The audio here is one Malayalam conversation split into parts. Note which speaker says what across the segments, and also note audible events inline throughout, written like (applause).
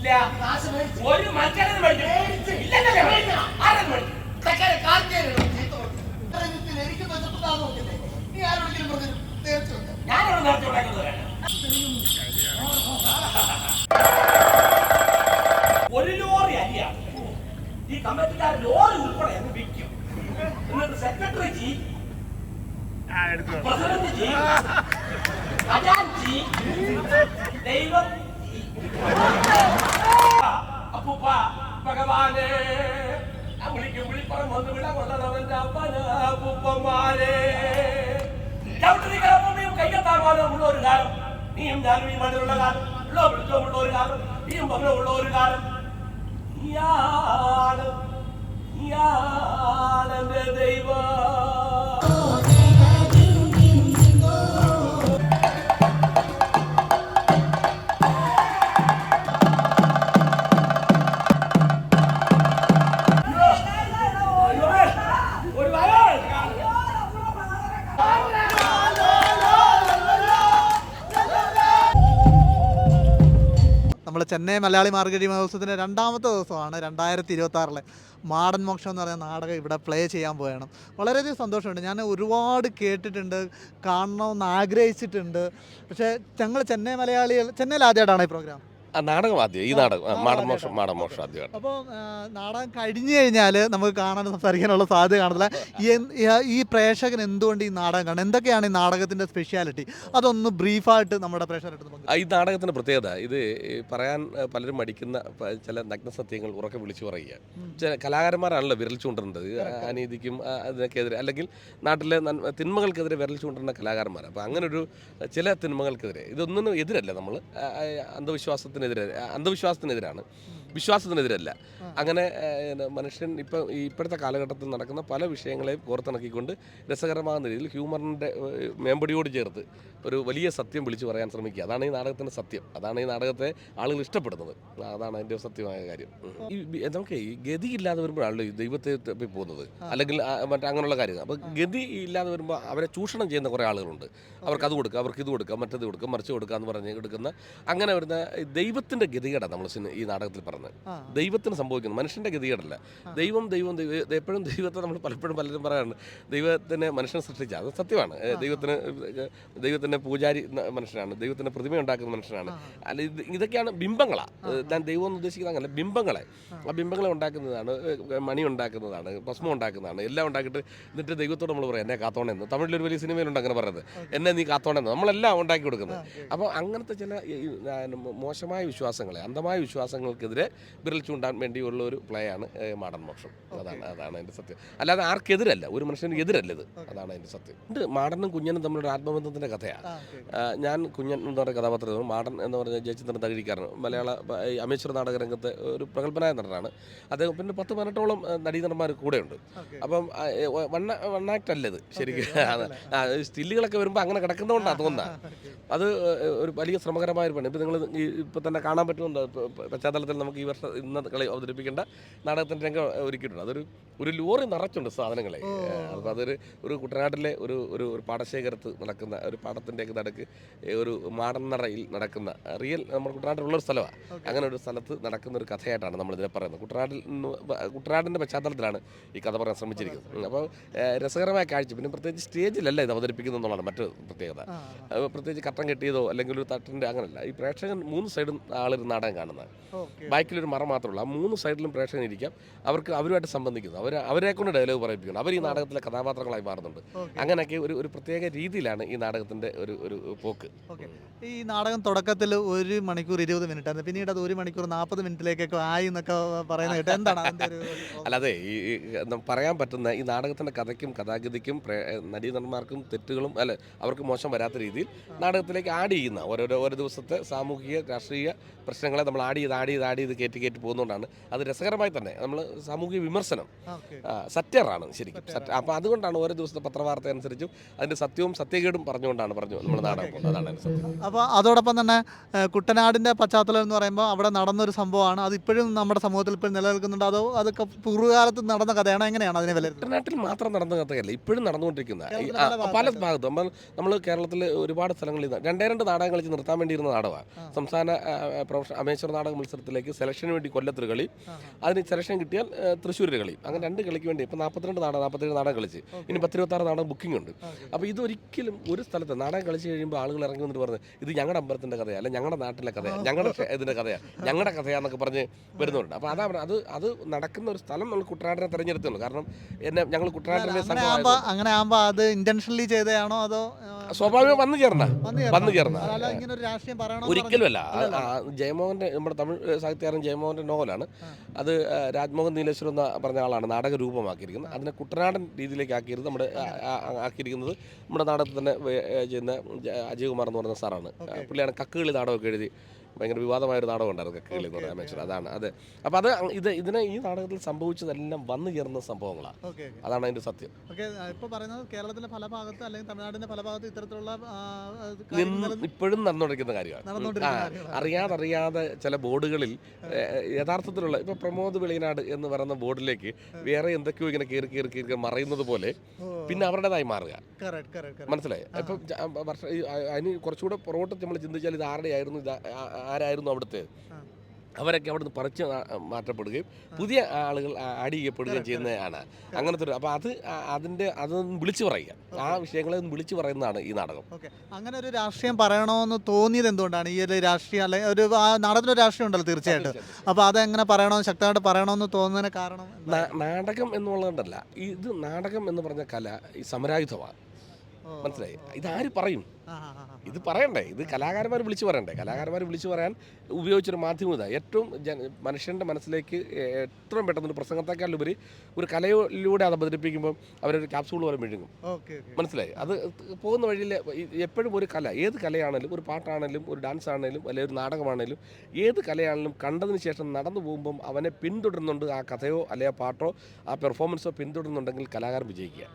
Speaker 1: ഇല്ല. ഒരു മനുഷ്യനും മേടിച്ചു ഇല്ലല്ലേ ആരും മേടിച്ചു
Speaker 2: ആരോടെങ്കിലും പറഞ്ഞു നേർച്ച
Speaker 1: നേരത്തെ ഉണ്ടാക്കുന്നത് ഒരു ലോറി അരിയാണ്. ഈ കമ്മിറ്റിക്കാർ ലോറി ഉൾപ്പെടെ അങ്ങ് വിൽക്കും. എന്നിട്ട് സെക്രട്ടറി ജി പ്രസിഡന്റ് ജി ഖജാൻജി ദൈവം ജി. അപ്പൂപ്പ ഭഗവാനെ ഞാൻ വിളിക്കും വിളിപ്പറം വന്ന് വിട കൊള്ളവന്റെ അപ്പന് അപ്പൂപ്പന്മാരെ ചവിട്ടി കിടപ്പും കയ്യെത്താമാനം ഉള്ള ഒരു കാലം നീയും ഞാനും ഈ മണ്ണിലുള്ള കാലം ഉള്ള വിളിച്ചോമുള്ള ഒരു കാലം നീയും പകരമുള്ള ഒരു കാലം നീയാണ് നീയാണ് എന്റെ ദൈവം
Speaker 3: നമ്മൾ ചെന്നൈ മലയാളി മാർഗരി മഹോത്സവത്തിന്റെ രണ്ടാമത്തെ ദിവസമാണ് രണ്ടായിരത്തി ഇരുപത്തി ആറിലെ മാടൻ മോക്ഷം എന്ന് പറയുന്ന നാടകം ഇവിടെ പ്ലേ ചെയ്യാൻ പോവുകയാണ്. വളരെയധികം സന്തോഷമുണ്ട്. ഞാൻ ഒരുപാട് കേട്ടിട്ടുണ്ട് കാണണമെന്ന് ആഗ്രഹിച്ചിട്ടുണ്ട്. പക്ഷേ ഞങ്ങൾ ചെന്നൈ മലയാളികൾ ചെന്നൈയിൽ ആദ്യമായിട്ടാണ് ഈ പ്രോഗ്രാം
Speaker 4: ആ നാടകം ആദ്യം ഈ നാടകം മാടമോഷം മാടമോഷം ആദ്യമാണ്
Speaker 3: അപ്പോൾ നാടകം കഴിഞ്ഞു കഴിഞ്ഞാൽ നമുക്ക് കാണാൻ സംസാരിക്കാനുള്ള സാധ്യത കാണത്തില്ല. ഈ- പ്രേക്ഷകൻ എന്തുകൊണ്ട് ഈ നാടകം കാണണം എന്തൊക്കെയാണ് ഈ നാടകത്തിന്റെ സ്പെഷ്യാലിറ്റി അതൊന്ന് ബ്രീഫായിട്ട് നമ്മുടെ
Speaker 4: ആ, ഈ നാടകത്തിന്റെ പ്രത്യേകത ഇത് ഈ പറയാൻ ആ, പലരും മടിക്കുന്ന പ- ചില നഗ്നസത്യങ്ങൾ ഉറക്കെ വിളിച്ചു പറയുക. ചില കലാകാരന്മാരാണല്ലോ വിരൽ ചൂണ്ടുന്നത് അനീതിക്കും ആ, അതിനൊക്കെതിരെ അല്ലെങ്കിൽ നാട്ടിലെ നന്മ- തിന്മകൾക്കെതിരെ വിരൽ ചൂണ്ടുന്ന കലാകാരന്മാർ അപ്പോൾ അങ്ങനെ ഒരു ചില തിന്മകൾക്കെതിരെ ഇതൊന്നും എതിരല്ല നമ്മൾ അന്ധവിശ്വാസത്തിനെതിരെ ആ, അന്ധവിശ്വാസത്തിനെതിരാണ്. വിശ്വാസത്തിനെതിരല്ല. അങ്ങനെ മനുഷ്യൻ ഇപ്പം ഇപ്പോഴത്തെ കാലഘട്ടത്തിൽ നടക്കുന്ന പല വിഷയങ്ങളെയും കോർത്തിണക്കിക്കൊണ്ട് രസകരമാകുന്ന രീതിയിൽ ഹ്യൂമറിന്റെ മേമ്പടിയോട് ചേർത്ത് ഒരു വലിയ സത്യം വിളിച്ചു പറയാൻ ശ്രമിക്കുക. അതാണ് ഈ നാടകത്തിന്റെ സത്യം. അതാണ് ഈ നാടകത്തെ ആളുകൾ ഇഷ്ടപ്പെടുന്നത്. അതാണ് അതിന്റെ സത്യമായ കാര്യം. ഈ നമുക്ക് ഈ ഗതി ഇല്ലാതെ വരുമ്പോഴാണല്ലോ ഈ ദൈവത്തെ പോകുന്നത്. അല്ലെങ്കിൽ മറ്റേ അങ്ങനെയുള്ള കാര്യങ്ങൾ. അപ്പോൾ ഗതി ഇല്ലാതെ വരുമ്പോൾ അവരെ ചൂഷണം ചെയ്യുന്ന കുറേ ആളുകളുണ്ട്. അവർക്ക് അത് കൊടുക്കുക അവർക്ക് ഇത് കൊടുക്കുക മറ്റേത് കൊടുക്കുക മറിച്ച് കൊടുക്കുക എന്ന് പറഞ്ഞ് എടുക്കുന്ന അങ്ങനെ വരുന്ന ദൈവത്തിന്റെ ഗതികേടാണ് നമ്മൾ ഈ നാടകത്തിൽ പറഞ്ഞത്.
Speaker 3: ആ
Speaker 4: ദൈവത്തിന് സംഭവിക്കുന്നത് മനുഷ്യന്റെ ഗതികേടല്ല. ദൈവം ദൈവം ദൈവം എപ്പോഴും ദൈവത്തെ നമ്മൾ പലപ്പോഴും പലരും പറയാറുണ്ട് ദൈവത്തിനെ മനുഷ്യൻ സൃഷ്ടിച്ച. അത് സത്യമാണ്. ദൈവത്തിന് ദൈവത്തിന്റെ പൂജാരി മനുഷ്യനാണ്. ദൈവത്തിന്റെ പ്രതിമ ഉണ്ടാക്കുന്ന മനുഷ്യനാണ്. അല്ല ഇത് ഇതൊക്കെയാണ് ബിംബങ്ങളാണ് ഞാൻ ദൈവം എന്ന് ഉദ്ദേശിക്കുന്നത് അങ്ങനെ ബിംബങ്ങളെ. ആ ബിംബങ്ങളെ ഉണ്ടാക്കുന്നതാണ് മണി ഉണ്ടാക്കുന്നതാണ് ഭസ്മം ഉണ്ടാക്കുന്നതാണ് എല്ലാം ഉണ്ടാക്കിയിട്ട് എന്നിട്ട് ദൈവത്തോട് നമ്മൾ പറയാം എന്നെ കാത്തോണെന്ന് തമിഴിലൊരു വലിയ സിനിമയിലുണ്ട് അങ്ങനെ പറയുന്നത്. എന്നെ നീ കാത്തോണെന്ന് നമ്മളെല്ലാം ഉണ്ടാക്കി കൊടുക്കുന്നത്. അപ്പോൾ അങ്ങനത്തെ ചില മോശമായ വിശ്വാസങ്ങളെ അന്ധമായ വിശ്വാസങ്ങൾക്കെതിരെ വിരൽ ചൂണ്ടാൻ വേണ്ടിയുള്ള ഒരു പ്ലേ ആണ് മാടൻ മോക്ഷം അതാണ് അതാണ് അതിന്റെ സത്യം. അല്ലാതെ ആർക്കെതിരല്ല ഒരു മനുഷ്യന് എതിരല്ല ഇത് അതാണ് അതിന്റെ സത്യം. ഇത് മാടനും കുഞ്ഞനും തമ്മിലൊരു ആത്മബന്ധത്തിന്റെ കഥയാണ്. ഞാൻ കുഞ്ഞൻ എന്ന് പറയുന്ന കഥാപാത്രം മാടൻ എന്ന് പറഞ്ഞ ജയചന്ദ്രൻ തകഴിക്കാരൻ മലയാള അമേശ്വര നാടക രംഗത്തെ ഒരു പ്രഗത്ഭനായ നടനാണ്. അദ്ദേഹം പിന്നെ പത്ത് പതിനെട്ടോളം നടീനടന്മാർ കൂടെയുണ്ട്. അപ്പം വൺ വൺ വണ്ണാക്ട് അല്ലത് ശരിക്കും. സ്റ്റില്ലുകളൊക്കെ വരുമ്പോൾ അങ്ങനെ കിടക്കുന്നതുകൊണ്ടാണ് തോന്നുന്നത് (laughs) അത് ഒരു വലിയ ശ്രമകരമായ ഒരു പണി ഇപ്പം നിങ്ങൾ ഇപ്പം തന്നെ കാണാൻ ഇപ്പൊ പശ്ചാത്തലത്തിൽ നമുക്ക് ഈ വർഷം ഇന്ന് കളി അവതരിപ്പിക്കേണ്ട നാടകത്തിന്റെ രംഗം ഒരുക്കിയിട്ടുണ്ട്. അതൊരു ഒരു ലോറി നിറച്ചുണ്ട് സാധനങ്ങളെ. അപ്പോൾ അതൊരു ഒരു കുട്ടനാട്ടിലെ ഒരു ഒരു ഒരു പാടശേഖരത്ത് നടക്കുന്ന ഒരു പാടത്തിന്റെയൊക്കെ നടുക്ക് ഒരു മാടന്നറയിൽ നടക്കുന്ന റിയൽ നമ്മുടെ കുട്ടനാട്ടിലുള്ളൊരു സ്ഥലമാണ് അങ്ങനെ ഒരു സ്ഥലത്ത് നടക്കുന്ന ഒരു കഥയായിട്ടാണ് നമ്മൾ ഇതിനെ പറയുന്നത്. കുട്ടനാട്ടിൽ കുട്ടനാടിന്റെ പശ്ചാത്തലത്തിലാണ് ഈ കഥ പറയാൻ ശ്രമിച്ചിരിക്കുന്നത്. അപ്പോൾ രസകരമായ കാഴ്ച. പിന്നെ പ്രത്യേകിച്ച് സ്റ്റേജിലല്ല ഇത് അവതരിപ്പിക്കുന്നത് എന്നുള്ളതാണ് മറ്റൊരു പ്രത്യേകത. പ്രത്യേകിച്ച് കട്ടൻ കെട്ടിയതോ അല്ലെങ്കിൽ ഒരു തട്ടിന്റെ അങ്ങനെയല്ല ഈ പ്രേക്ഷകൻ മൂന്ന് സൈഡും ആളൊരു നാടകം കാണുന്നത്
Speaker 3: ഓക്കെ.
Speaker 4: ബാക്കിലൊരു മറ മാത്രമല്ല ആ മൂന്ന് സൈഡിലും പ്രേക്ഷകൻ ഇരിക്കാം. അവർക്ക് അവരുമായിട്ട് സംബന്ധിക്കുന്നു. അവർ അവരെ കൊണ്ട് ഡയലോഗ് പറയിപ്പിക്കുന്നു. അവർ ഈ നാടകത്തിലെ കഥാപാത്രങ്ങളായി മാറുന്നുണ്ട്. അങ്ങനെയൊക്കെ ഒരു ഒരു പ്രത്യേക രീതിയിലാണ് ഈ നാടകത്തിന്റെ ഒരു ഒരു പോക്ക്.
Speaker 3: ഈ നാടകം തുടക്കത്തിൽ ഒരു മണിക്കൂർ ഇരുപത് മിനിറ്റ് ആയിരുന്നു പിന്നീട് അത് ഒരു മണിക്കൂർ നാൽപ്പത് മിനിറ്റിലേക്കൊക്കെ ആയി എന്നൊക്കെ പറയുന്നത് കേട്ടോ എന്താണ് (laughs)
Speaker 4: അല്ലാതെ ഈ പറയാൻ പറ്റുന്ന ഈ നാടകത്തിന്റെ കഥയ്ക്കും കഥാഗതിക്കും നടീനടന്മാർക്കും തെറ്റുകളും അല്ല അവർക്ക് മോശം വരാത്ത രീതിയിൽ നാടകത്തിലേക്ക് ആഡ് ചെയ്യുന്ന ഓരോരോ ഓരോ ദിവസത്തെ സാമൂഹിക രാഷ്ട്രീയ പ്രശ്നങ്ങളെ നമ്മൾ ആഡ് ചെയ്ത് ആഡ് ചെയ്ത് ആഡ് ചെയ്ത് കയറ്റി കയറ്റി പോകുന്നതുകൊണ്ടാണ് അത് രസകരമായി തന്നെ. നമ്മൾ സാമൂഹിക വിമർശനം. സത്യറാണ് ശരിക്കും. അപ്പോൾ അതുകൊണ്ടാണ് ഓരോ ദിവസത്തെ പത്രവാർത്ത അനുസരിച്ചും അതിന്റെ സത്യവും സത്യകേടും പറഞ്ഞുകൊണ്ടാണ് പറഞ്ഞു നമ്മൾ നാടകം അതാണ്
Speaker 3: അപ്പോൾ അതോടൊപ്പം തന്നെ കുട്ടനാടിന്റെ പശ്ചാത്തലം എന്ന് പറയുമ്പോൾ അവിടെ നടന്നൊരു സംഭവമാണ്. അത് ഇപ്പോഴും നമ്മുടെ സമൂഹത്തിൽ ഇപ്പോൾ നിലനിൽക്കുന്നുണ്ട്. അതോ അതൊക്കെ പൂർവകാലത്ത് നടന്ന കഥയാണ്? എങ്ങനെയാണ് അതിനെ വില
Speaker 4: കുട്ടനാട്ടിൽ മാത്രം നടന്ന കഥയല്ല ഇപ്പോഴും നടന്നുകൊണ്ടിരിക്കുന്ന
Speaker 3: പല
Speaker 4: ഭാഗത്തും. നമ്മൾ നമ്മൾ കേരളത്തിൽ ഒരുപാട് സ്ഥലങ്ങളിൽ രണ്ടേ രണ്ട് നാടകം കളിച്ച് നിർത്താൻ വേണ്ടിയിരുന്ന നാടകമാണ് സംസ്ഥാന പ്രൊഫഷൻ പ്രൊഫഷ അമേശ്വർ നാടക മത്സരത്തിലേക്ക് സെലക്ഷന് വേണ്ടി കൊല്ലത്തൊരു കളി. അതിന് സെലക്ഷൻ കിട്ടിയാൽ തൃശ്ശൂരിൽ കളി. അങ്ങനെ രണ്ട് കളിക്ക് വേണ്ടി. ഇപ്പം നാൽപ്പത്തിരണ്ട് നാടകം നാൽപ്പത്തേഴ് നാടകം കളിച്ച്. ഇനി പത്തിരുപത്താറ് നാടകം ബുക്കിംഗ് ഉണ്ട്. അപ്പോൾ ഇതൊരിക്കലും ഒരു സ്ഥലത്ത് നാടകം കളിച്ച് കഴിയുമ്പോൾ ആളുകൾ ഇറങ്ങി വന്നിട്ട് പറഞ്ഞ് ഇത് ഞങ്ങളുടെ അമ്പലത്തിന്റെ കഥയാണ് അല്ല ഞങ്ങളുടെ നാട്ടിലെ കഥയാണ് ഞങ്ങളുടെ ഇതിന്റെ കഥയാണ് ഞങ്ങളുടെ കഥയാന്നൊക്കെ പറഞ്ഞ് വരുന്നുണ്ട്. അപ്പോൾ അതാ അത് അത് നടക്കുന്ന ഒരു സ്ഥലം നമ്മൾ കുട്ടനാടിനെ തിരഞ്ഞെടുത്തുള്ളൂ കാരണം എന്നെ ഞങ്ങൾ കുട്ടനാട്ടിലെ
Speaker 3: അങ്ങനെ ആകുമ്പോൾ അത് ഇന്റൻഷനലി ചെയ്തതാണോ അതോ
Speaker 4: സ്വാഭാവികം വന്നു ചേർന്ന
Speaker 3: വന്നു
Speaker 4: ചേർന്ന? ഒരിക്കലുമല്ല ജയമോഹന്റെ നമ്മുടെ തമിഴ് സാഹിത്യകാരൻ ജയമോഹന്റെ നോവലാണ്. അത് രാജ്മോഹൻ നീലേശ്വരം എന്ന് പറഞ്ഞ ആളാണ് നാടക രൂപമാക്കിയിരിക്കുന്നത് അതിനെ കുട്ടനാടൻ രീതിയിലേക്ക് ആക്കിയത് നമ്മുടെ ആക്കിയിരിക്കുന്നത്. നമ്മുടെ നാടകത്തിൽ തന്നെ ചെയ്യുന്ന അജയകുമാർ എന്ന് പറയുന്ന സാറാണ്. പുള്ളിയാണ് കക്കുകളി നാടകമൊക്കെ എഴുതി ഭയങ്കര വിവാദമായ ഒരു നാടകം ഉണ്ടായിരുന്നു കക്കുകളി എന്ന് പറയുന്ന അമേശ്വർ അതാണ്. അതെ. അപ്പോൾ അത് ഇത് ഇതിനെ ഈ നാടകത്തിൽ സംഭവിച്ചതെല്ലാം വന്നു ചേർന്ന സംഭവങ്ങളാണ് അതാണ് അതിന്റെ സത്യം.
Speaker 3: ഇപ്പോൾ പറയുന്നത് കേരളത്തിലെ പല ഭാഗത്ത് അല്ലെങ്കിൽ തമിഴ്നാടിന്റെ പല ഭാഗത്ത് ഇത്തരത്തിലുള്ള
Speaker 4: ഇപ്പോഴും നടന്നുകൊണ്ടിരിക്കുന്ന കാര്യമാണ്. അറിയാതെ അറിയാതെ ചില ബോർഡുകളിൽ യഥാർത്ഥത്തിലുള്ള ഇപ്പൊ പ്രമോദ് വെളിയനാട് എന്ന് പറയുന്ന ബോർഡിലേക്ക് വേറെ എന്തൊക്കെയോ ഇങ്ങനെ കയറി കയറി കയറി മറയുന്നത് പോലെ പിന്നെ അവരുടേതായി മാറുക. മനസ്സിലായി? ഇപ്പം വർഷം അതിന് കുറച്ചുകൂടെ പുറകോട്ട് നമ്മൾ ചിന്തിച്ചാൽ ഇത് ആരുടെ ആയിരുന്നു ഇത് ആരായിരുന്നു അവിടുത്തെ?
Speaker 3: അവരൊക്കെ
Speaker 4: അവരൊക്കെ നിന്ന് പറിച്ച് മാറ്റപ്പെടുകയും പുതിയ ആളുകൾ ആഡ് ചെയ്യപ്പെടുകയും ചെയ്യുന്നതാണ് അങ്ങനത്തെ ഒരു അപ്പോൾ അത് അതിന്റെ അതിന്റെ അതൊന്ന് വിളിച്ചു പറയുക. ആ വിഷയങ്ങളെ ഒന്ന് വിളിച്ചു പറയുന്നതാണ് ഈ നാടകം.
Speaker 3: അങ്ങനെ ഒരു രാഷ്ട്രീയം പറയണമെന്ന് തോന്നിയത് എന്തുകൊണ്ടാണ്? ഈ ഒരു രാഷ്ട്രീയം അല്ലെങ്കിൽ ഒരു നാടകത്തിനൊരു രാഷ്ട്രീയം ഉണ്ടല്ലോ തീർച്ചയായിട്ടും. അപ്പോൾ അതെങ്ങനെ പറയണമെന്ന് ശക്തമായിട്ട് പറയണമെന്ന് തോന്നുന്നതിന് കാരണം
Speaker 4: നാടകം എന്നുള്ളതുകൊണ്ടല്ല ഇത് നാടകം എന്ന് പറഞ്ഞ കല ഈ സമരായുധമാണ്. മനസ്സിലായി? ഇതാര് പറയും. ഇത് പറയണ്ടേ? ഇത് കലാകാരന്മാർ വിളിച്ചു പറയണ്ടേ? കലാകാരന്മാർ വിളിച്ചു പറയാൻ ഉപയോഗിച്ചൊരു മാധ്യമം ഇതാണ് ഏറ്റവും മനുഷ്യന്റെ മനസ്സിലേക്ക് എത്രയും പെട്ടെന്ന് ഒരു പ്രസംഗത്തെക്കാളുപരി ഒരു കലയിലൂടെ അത് അവതരിപ്പിക്കുമ്പോൾ അവരൊരു ക്യാപ്സൂൾ പോലെ
Speaker 3: മിഴുങ്ങും
Speaker 4: മനസ്സിലായി? അത് പോകുന്ന വഴിയിൽ എപ്പോഴും ഒരു കല ഏത് കലയാണെങ്കിലും ഒരു പാട്ടാണെങ്കിലും ഒരു ഡാൻസ് ആണെങ്കിലും അല്ലെങ്കിൽ ഒരു നാടകമാണെങ്കിലും ഏത് കലയാണെങ്കിലും കണ്ടതിന് ശേഷം നടന്നു പോകുമ്പം അവനെ പിന്തുടരുന്നുണ്ട് ആ കഥയോ അല്ലെങ്കിൽ ആ പാട്ടോ ആ പെർഫോമൻസോ പിന്തുടരുന്നുണ്ടെങ്കിൽ കലാകാരൻ വിജയിക്കുക.